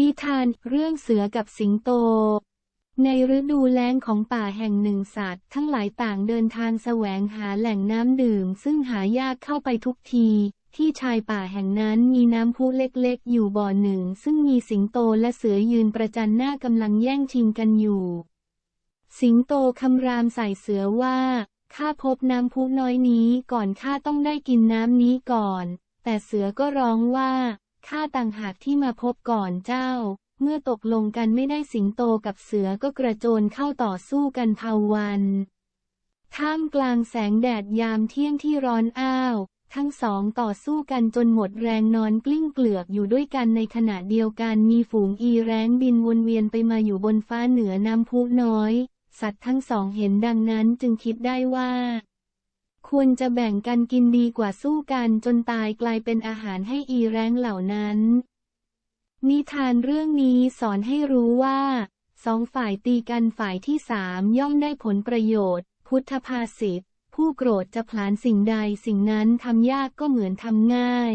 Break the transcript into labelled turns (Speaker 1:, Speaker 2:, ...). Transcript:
Speaker 1: นิทานเรื่องเสือกับสิงโต ในฤดูแล้งของป่าแห่งหนึ่งสัตว์ ทั้งหลายต่างเดินทางแสวงหาแหล่งน้ำดื่ม ซึ่งหายากเข้าไปทุกที ที่ชายป่าแห่งนั้นมีน้ำพุเล็กๆ อยู่บ่อหนึ่ง ซึ่งมีสิงโตและเสือยืนประจันหน้ากำลังแย่งชิงกันอยู่ สิงโตคำรามใส่เสือว่าข้าพบน้ำพุน้อยนี้ก่อนข้าต้องได้กินน้ำนี้ก่อน แต่เสือก็ร้องว่า ข้าต่างหากที่มาพบก่อนเจ้า เมื่อตกลงกันไม่ได้สิงโตกับเสือก็กระโจนเข้าต่อสู้กันเผาวันท่ามกลางแสงแดดยามเที่ยงที่ร้อนอ้าว ทั้งสองต่อสู้กันจนหมดแรงนอนกลิ้งเกลือกอยู่ด้วยกันในขณะเดียวกันมีฝูงอีแร้งบินวนเวียนไปมาอยู่บนฟ้าเหนือน้ำพุน้อย สัตว์ทั้งสองเห็นดังนั้นจึงคิดได้ว่า ควรจะแบ่งกันกินดีกว่าสู้กันจนตายกลายเป็นอาหารให้อีแรงเหล่านั้น นิทานเรื่องนี้สอนให้รู้ว่าสองฝ่ายตีกันฝ่ายที่สามย่อมได้ผลประโยชน์ พุทธภาษิตผู้โกรธจะผลานสิ่งใดสิ่งนั้นทำยากก็เหมือนทำง่าย